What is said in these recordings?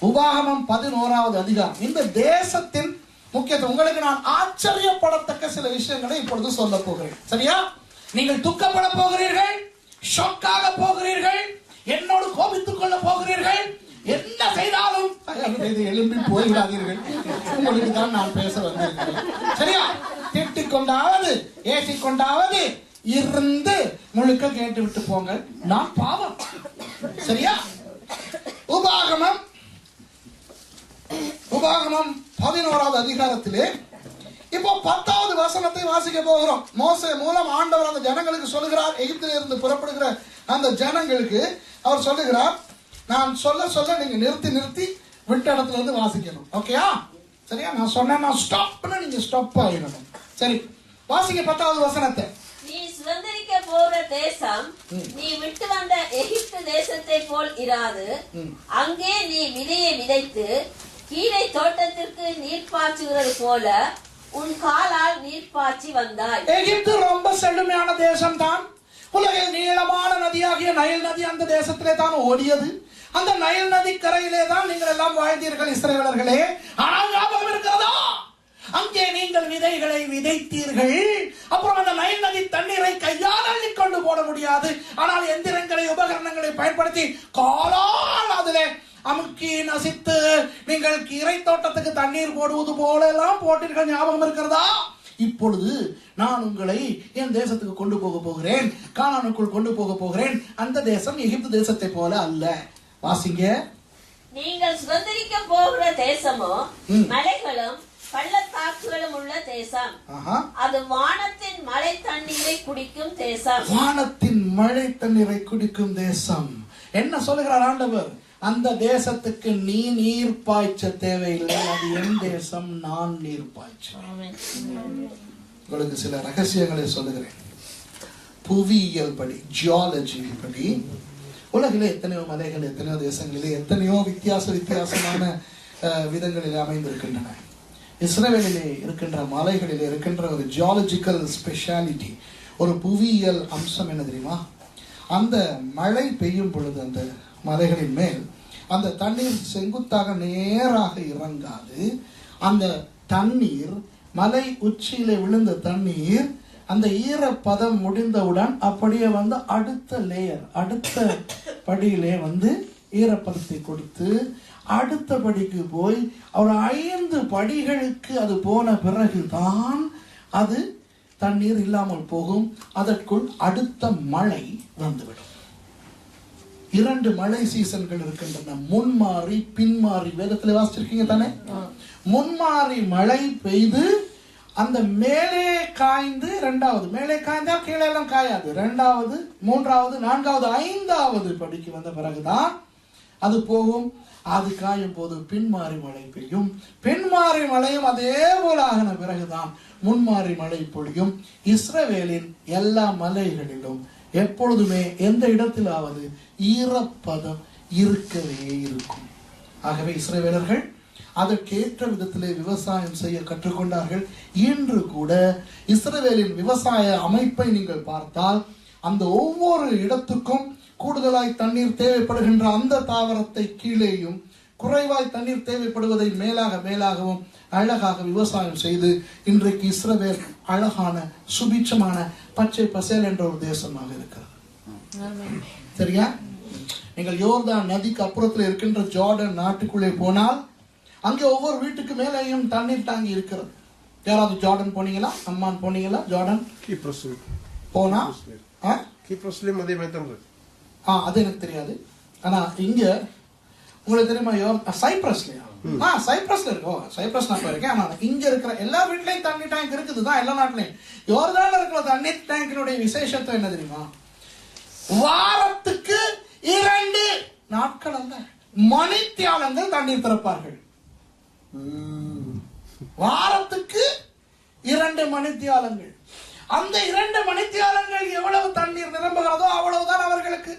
உபாகமம் பதினோராவது அதிகாரம். இந்த தேசத்தின் முக்கியத்துவம். உங்களுக்கு நான் ஆச்சரியப்படத்தக்க சில விஷயங்களை இப்பொழுது சொல்ல போகிறேன். சரியா? நீங்கள் துக்கப்பட போகிறீர்கள் ஷாக்காக போகிறீர்கள் என்னோடு கோபித்துக் கொள்ள போகிறீர்கள் என்ன செய்தாலும் எழும்பி போய்விடாதீர்கள். உங்களுக்கு தான் நான் பேச வந்திருக்கிறேன். சரியா? திட்டிக் கொண்டாவது கொண்டாவது இருந்து முழுக்க கேட்டு விட்டு போங்க நான் பாவம். சரியா? உபாகமம் உபாகமம் பதினோராவது அதிகாரத்திலே இப்போ பத்தாவது வசனத்தை வாசிக்க போகிறோம். மோசே மூலம் ஆண்டவர் அந்த ஜனங்களுக்கு சொல்லுகிறார். எகிப்திலிருந்து புறப்படுகிற அந்த ஜனங்களுக்கு அவர் சொல்லுகிறார் நான் சொல்ல சொல்ல நீங்க நிறுத்தி நிறுத்தி விட்ட இடத்துல இருந்து வாசிக்கணும். ஓகேயா சரியா? நான் சொன்னேன் நான் ஸ்டாப்னா நீங்க ஸ்டாப் ஆகிடணும் சரி வாசிக்க பத்தாவது வசனத்தை. நீ சுதந்திரிக்க போற தேசம் நீ விட்டு வந்த எகிப்து தேசத்தை போல் இராது. அங்கே நீ விதையை விதைத்து கீழே தோட்டத்திற்கு நீர் பாய்ச்சுகிறது போல உன் காலால் நீர் பாய்ச்சி வந்தாய். எகிப்து ரொம்ப செழுமையான தேசம் தான் உலகில் நீளமான நதியாகிய நயல் நதி அந்த தேசத்திலே தான் ஓடியது. அந்த நயல் நதி கரையிலே தான் நீங்கள் எல்லாம் வாழ்ந்தீர்கள் இஸ்ரேலர்களே ஆனால் ஞாபகம் இருக்கிறதா? அங்கே நீங்கள் விதைகளை விதைத்தீர்கள். அப்புறம் அந்த நயல் நதி தண்ணீரை கையால் அள்ளி கொண்டு போட முடியாது. ஆனால் எந்திரங்களை உபகரணங்களை பயன்படுத்தி கீரை தோட்டத்துக்கு தண்ணீர் போடுவது போல எல்லாம் போட்டீர்கள் ஞாபகம் இருக்கிறதா? இப்பொழுது நான் உங்களை என் தேசத்துக்கு கொண்டு போக போகிறேன். கானானுக்குள் கொண்டு போக போகிறேன். அந்த தேசம் எகிப்து தேசத்தை போல அல்ல. வாசிங்க. நீங்கள் சுதந்திரிக்க போகிற தேசமோ. மலைகளும் பள்ளத்தாக்குகளும் உள்ள தேசம். அது வானத்தின் மழை தண்ணீரை குடிக்கும் தேசம். வானத்தின் மழை தண்ணீரை குடிக்கும் தேசம். என்ன சொல்லுகிறார் ஆண்டவர்? அந்த தேசத்துக்கு நீ நீர் பாய்ச்ச தேவையில்லை அது என் தேசம் நான் நீர் பாய்ச்ச உங்களுக்கு சில ரகசியங்களை சொல்லுகிறேன். புவியியல் படி ஜியாலஜி படி உலகிலே எத்தனையோ மலைகள் எத்தனையோ தேசங்களிலே எத்தனையோ வித்தியாச வித்தியாசமான விதங்களிலே அமைந்திருக்கின்றன. இஸ்ரேலிலே இருக்கின்ற மலைகளிலே இருக்கின்ற ஒரு ஜியாலஜிக்கல் ஸ்பெஷாலிட்டி ஒரு புவியியல் அம்சம் என்ன தெரியுமா? அந்த மழை பெய்யும் பொழுது அந்த மலைகளின் மேல் அந்த தண்ணீர் செங்குத்தாக நேராக இறங்காது. அந்த தண்ணீர் மலை உச்சியிலே விழுந்த தண்ணீர் அந்த ஈரப்பதம் முடிந்தவுடன் அப்படியே வந்து அடுத்த லேயர் அடுத்த படியிலே வந்து ஈரப்பதத்தை கொடுத்து அடுத்த படிக்கு போய் ஒரு ஐந்து படிகளுக்கு அது போன பிறகுதான் அது தண்ணீர் இல்லாமல் போகும். அதற்குள் அடுத்த மழை வந்துவிடும். இரண்டு மழை சீசன்கள் இருக்கின்றன. முன்மாறி பின்மாறி. வேதத்துல வாசிச்சிருக்கீங்க தானே? முன்மாறி மழை பெய்து அந்த மேலே காய்ந்து இரண்டாவது. மேலே காய்ந்தா கீழே எல்லாம் காயாது. இரண்டாவது மூன்றாவது நான்காவது ஐந்தாவது படிக்கு வந்த பிறகுதான் அது போகும். அது காயும் போது பின்மாறி மழை பெய்யும். பின்மாறி மழையும் அதே போல ஆகின பிறகுதான் முன்மாறி மழை பொழியும். இஸ்ரவேலின் எல்லா மலைகளிலும் எப்பொழுதுமே எந்த இடத்திலாவது ஈரப்பதம் இருக்கவே இருக்கும். ஆகவே இஸ்ரேவேலர்கள் அதற்கேற்ற விதத்திலே விவசாயம் செய்ய கற்றுக்கொண்டார்கள். இன்று கூட இஸ்ரேவேலின் விவசாய அமைப்பை நீங்கள் பார்த்தால் அந்த ஒவ்வொரு இடத்துக்கும் கூடுதலாய் தண்ணீர் தேவைப்படுகின்ற அந்த தாவரத்தை கீழேயும் குறைவாய் தண்ணீர் தேவைப்படுவதை மேலாக மேலாகவும் அழகாக விவசாயம் செய்து இன்றைக்கு இஸ்ரவேல் அழகான சுபிட்சமான பச்சை பசேல் என்ற ஒரு தேசமாக இருக்கிறது. சரியா? நீங்கள் யோர்தான் நதிக்கு அப்புறத்தில் இருக்கின்ற ஜார்டன் நாட்டுக்குள்ளே போனால் அங்கே ஒவ்வொரு வீட்டுக்கு மேலேயும் தண்ணீர் தாங்கி இருக்கிறது. யாராவது ஜார்டன் போனீங்களா? அம்மான் போனீங்களா? ஜார்டன்? கிப்ரோஸ் போனா? அதே மாதிரி ஆ அது எனக்கு தெரியாது. ஆனா இங்க உங்களுக்கு தெரியுமா யோர் சைப்ரஸ்லயா? ஆ சைப்ரஸ்ல இருக்கு ஓ சைப்ரஸ் நான் போயிருக்கேன். ஆனா இங்க இருக்கிற எல்லா வீட்லயும் தண்ணி டேங்க் இருக்குது தான் எல்லா நாட்டிலையும். யோர்தான்ல இருக்கிற தண்ணி டேங்கினுடைய விசேஷத்துவம் என்ன தெரியுமா? வாரத்துக்கு இரண்டு நாட்கள் அல்ல மணித்தியாலங்கள் தண்ணீர் திறப்பார்கள். வாரத்துக்கு இரண்டு மணித்தியாலங்கள். அந்த இரண்டு மணித்தியாலங்கள் எவ்வளவு தண்ணீர் நிரம்புகிறதோ அவ்வளவுதான் அவர்களுக்கு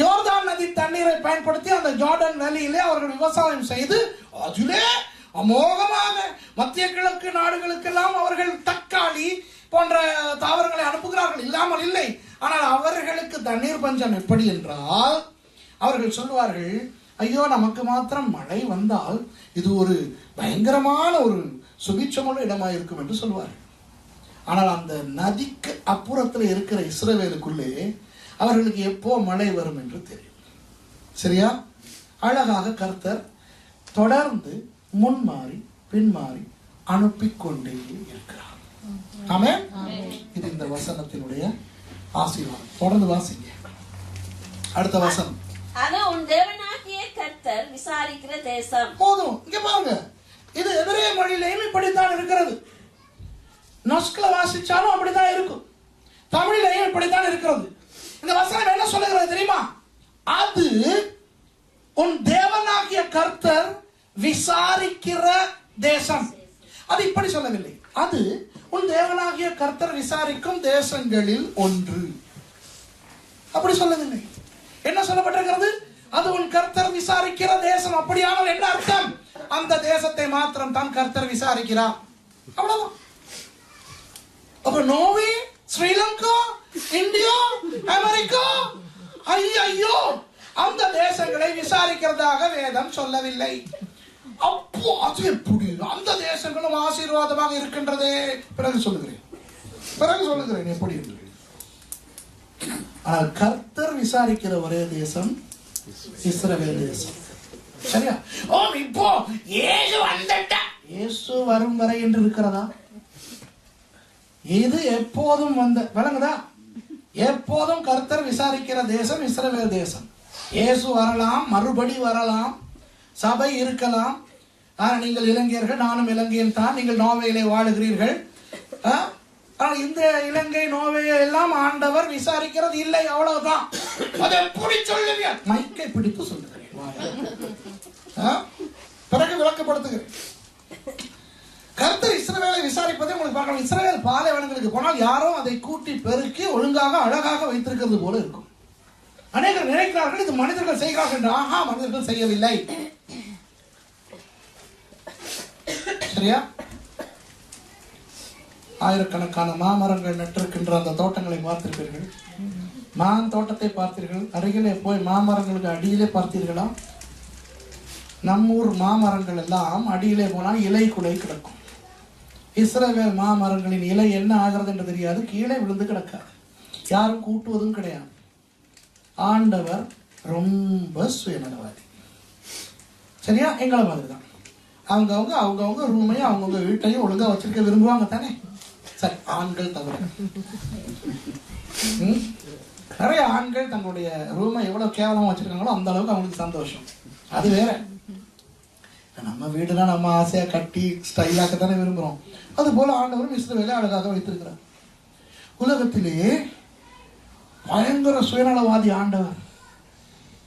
யோர்தான் நதி தண்ணீரை பயன்படுத்தி அந்த ஜார்டன் வேலியிலே அவர்கள் விவசாயம் செய்து அதிலே அமோகமாக மத்திய கிழக்கு நாடுகளுக்கெல்லாம் அவர்கள் தக்காளி போன்ற தாவரங்களை அனுப்புகிறார்கள். இல்லாமல் இல்லை. ஆனால் அவர்களுக்கு தண்ணீர் பஞ்சம் எப்படி என்றால் அவர்கள் சொல்வார்கள் ஐயோ நமக்கு மாத்திரம் மழை வந்தால் இது ஒரு பயங்கரமான ஒரு சுபிட்சமுள்ள இடமா இருக்கும் என்று சொல்வார்கள். ஆனால் அந்த நதிக்கு அப்புறத்தில் இருக்கிற இஸ்ரவேலுக்குள்ளே அவர்களுக்கு எப்போ மழை வரும் என்று தெரியும். சரியா? அழகாக கர்த்தர் தொடர்ந்து முன்மாறி பின்மாறி அனுப்பிக் கொண்டே இருக்கிறார். ஆமென்? இது இந்த வசனத்தினுடைய ஆசீர்வாதம். தொடர்ந்து வாசிங்க. அடுத்த வசனம். அது உன் தேவனாகிய கர்த்தர் விசாரிக்கிற தேசம். போதும். இங்க பாருங்க. இது எதிரே மொழியிலையும் இப்படித்தான் இருக்கிறது. நொஸ்கில வாசிச்சாலும் அப்படித்தான் இருக்கும். தமிழிலையும் இப்படித்தான் இருக்கிறது. இந்த வசனம் என்ன சொல்லுகிறது தெரியுமா? அது உன் தேவனாகிய கர்த்தர் விசாரிக்கிற தேசம். அது இப்படி சொல்லவில்லை. அது உன் தேவனாகிய கர்த்தர் விசாரிக்கும் தேசங்களில் ஒன்று. அப்படி சொல்லவில்லை. என்ன சொல்லப்பட்டிருக்கிறது? அது உன் கர்த்தர் விசாரிக்கிற தேசம். அப்படியானால் என்ன அர்த்தம்? அந்த தேசத்தை மாத்திரம் தான் கர்த்தர் விசாரிக்கிறார். அவ்வளவுதான். அப்ப நோவே ஸ்ரீலங்கா இந்தியா அமெரிக்கா ஐயோ அந்த தேசங்களை விசாரிக்கிறதாக வேதம் சொல்லவில்லை. அப்போ அது எப்படி? அந்த தேசங்களும் ஆசீர்வாதமாக இருக்கின்றதே. பிறகு சொல்லுகிறேன். பிறகு சொல்லுகிறேன் எப்படி என்று. ஆனால் கர்த்தர் விசாரிக்கிற ஒரே தேசம் இஸ்ரவேல் தேசம். சரியா? ஓ இப்போ ஏசு வந்துட்டா. இயேசு வரும் வரை என்று இருக்கிறதா? இது எப்போதும் வந்த விளங்குதா? எப்போதும் கர்த்தர் விசாரிக்கிற தேசம் இஸ்ரவேல் தேசம். இயேசு வரலாம் மறுபடி வரலாம் சபை இருக்கலாம். ஆனால் நீங்கள் இலங்கையர்கள் நானும் இலங்கையில் தான். நீங்கள் நோவையிலே வாழுகிறீர்கள். ஆ? இந்த இலங்கை நோவையை எல்லாம் ஆண்டவர் விசாரிக்கிறது இல்லை அவ்வளவுதான். அதை எப்படி மைக்கை பிடித்து சொல்லுகிறேன் வாயை. ஆ? பிறகு விளக்கப்படுத்துகிறேன் கர்த்தர் இஸ்ரவேலை விசாரிப்பதை உங்களுக்கு பார்க்கலாம் இஸ்ரவேல் பாலைவனங்களுக்கு போனால் யாரும் அதை கூட்டி பெருக்கி ஒழுங்காக அழகாக வைத்திருக்கிறது போல இருக்கும். அநேகர் நினைக்கிறார்கள் இது மனிதர்கள் செய்கிறார்கள் என்று. ஆஹா மனிதர்கள் செய்யவில்லை. சரியா? ஆயிரக்கணக்கான மாமரங்கள் நட்டிருக்கின்ற அந்த தோட்டங்களை பார்த்திருப்பீர்கள். மான் தோட்டத்தை பார்த்தீர்கள். அருகிலே போய் மாமரங்களுக்கு அடியிலே பார்த்தீர்களா? நம்மூர் மாமரங்கள் எல்லாம் அடியிலே போனால் இலை குலை கிடக்கும். இஸ்ரவேல் மாமரங்களின் இலை என்ன ஆகிறது என்று தெரியாது. கீழே விழுந்து கிடக்காது யாரும் கூட்டுவதும் கிடையாது. ஆண்டவர் ரொம்ப சுயநலவாதி. சரியா? எங்களை மாதிரி தான் அவங்கவுங்க அவங்கவுங்க ரூமையும் அவங்கவுங்க வீட்டையும் ஒழுங்காக வச்சிருக்க விரும்புவாங்க தானே? சரி ஆண்கள் தவிர. ம்? நிறைய ஆண்கள் தங்களுடைய ரூமை எவ்வளோ கேவலமாக வச்சுருக்காங்களோ அந்த அளவுக்கு அவங்களுக்கு சந்தோஷம். அது வேற. நம்ம வீடுனா நம்ம ஆசையா கட்டி ஸ்டைலாக்க தானே விரும்புறோம். அது போல ஆண்டவரும் இஸ்ரவேலை அழகாக வைத்திருக்கிறார். உலகத்திலேயே பயங்கர சுயநலவாதி ஆண்டவர்.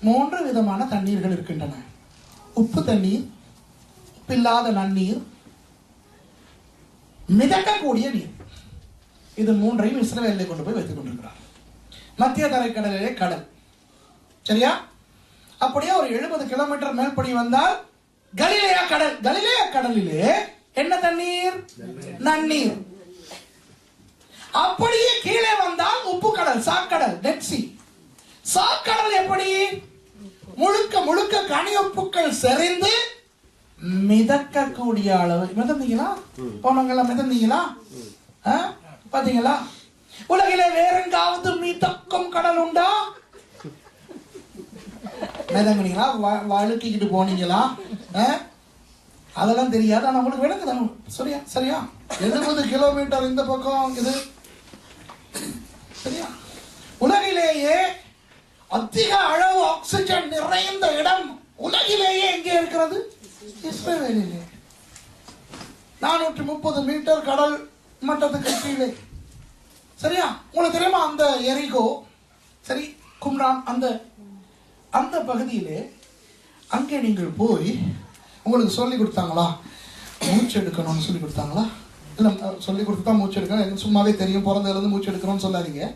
மூன்று விதமான தண்ணீர்கள் இருக்கின்றன. உப்பு தண்ணீர் உப்பில்லாத நன்னீர் மிதக்கக்கூடிய நீர். இது மூன்றையும் இஸ்ரவேலிலே கொண்டு போய் வைத்துக் கொண்டிருக்கிறார். மத்திய தரைக்கடலிலே கடல். சரியா? அப்படியே ஒரு எழுபது கிலோமீட்டர் மேல்படி வந்தால் கலிலேயா கடல் கலிலேயா கடலிலே என்ன தண்ணீர்? நன்னீர். அப்படியே கீழே வந்தால் உப்பு கடல் சாக்கடல் டெட் சி சாக்கடல் எப்படி? முழுக்க முழுக்க கனியொப்புக்கள் செறிந்து மிதக்கக்கூடிய அளவு. மிதந்தீங்களா? போனவங்க எல்லாம் மிதந்தீங்களா? பாத்தீங்களா? உலகிலே வேற எங்காவது மிதக்கும் கடல் உண்டா? மிதங்குனீங்களா? வழுக்கிக்கிட்டு போனீங்களா? அதெல்லாம் தெரியாது ஆனால் உங்களுக்கு விளக்குதா சரியா? சரியா? எழுபது கிலோமீட்டர் இந்த பக்கம் இது. சரியா? உலகிலேயே அதிக அளவு ஆக்சிஜன் நிறைந்த இடம் உலகிலேயே எங்கே இருக்கிறது? இஸ்ரேலிலே நானூற்றி முப்பது மீட்டர் கடல் மட்டத்துக்கு கீழே. சரியா? உங்களுக்கு தெரியுமா அந்த எரிகோ? சரி கும்ரான் அந்த அந்த பகுதியிலே அங்கே நீங்கள் போய் உங்களுக்கு சொல்லி கொடுத்தாங்களா? மூச்சு எடுக்கணும்னு சொல்லி கொடுத்தாங்களா? இல்லை சொல்லி கொடுத்தா மூச்சு எடுக்கணும். எனக்கு சும்மாவே தெரியும். பிறந்ததுலேருந்து மூச்சு எடுக்கணும்னு சொல்லாதீங்க.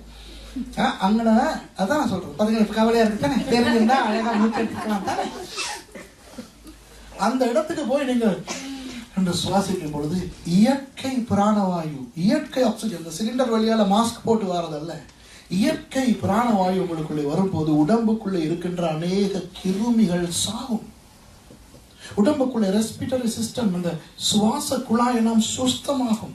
ஆ, அங்கன அதான் நான் சொல்கிறேன் பாத்தீங்களா கவலையாக கவலையா இருக்கு. தானே? தெரிஞ்சிருந்தா அழகாக மூச்சு எடுத்துக்கலாம். தானே? அந்த இடத்துக்கு போய் நீங்கள் என்று சுவாசிக்கும் பொழுது இயற்கை பிராணவாயு இயற்கை ஆக்சிஜன் இந்த சிலிண்டர் வழியால் மாஸ்க் போட்டு வரதல்ல. இயற்கை பிராணவாயு உங்களுக்குள்ளே வரும்போது உடம்புக்குள்ளே இருக்கின்ற அநேக கிருமிகள் சாகும். உடம்புக்குள்ள ரெஸ்பிரேட்டரி சிஸ்டம் அந்த சுவாச குழாய் எல்லாம் சுஸ்தமாகும்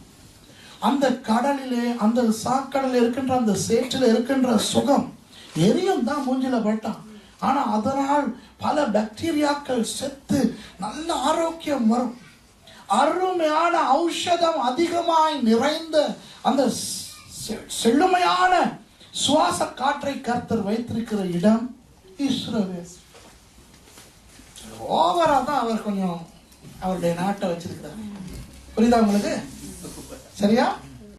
அந்த கடலிலே அந்த சாக்கடலில் இருக்கின்ற அந்த சேற்றில் இருக்கின்ற சுகம் எரியும் தான் மூஞ்சில பட்டான். ஆனா அதனால் பல பாக்டீரியாக்கள் செத்து நல்ல ஆரோக்கியம் வரும். அருமையான ஔஷதம் அதிகமாய் நிறைந்த அந்த செழுமையான சுவாச காற்றை கர்த்தர் வைத்திருக்கிற இடம் இஸ்ரவேல். ஓவரா தான் அவர் கொஞ்சம் அவருடைய நாட்டை வச்சிருக்கிறார். புரியுதா உங்களுக்கு? சரியா?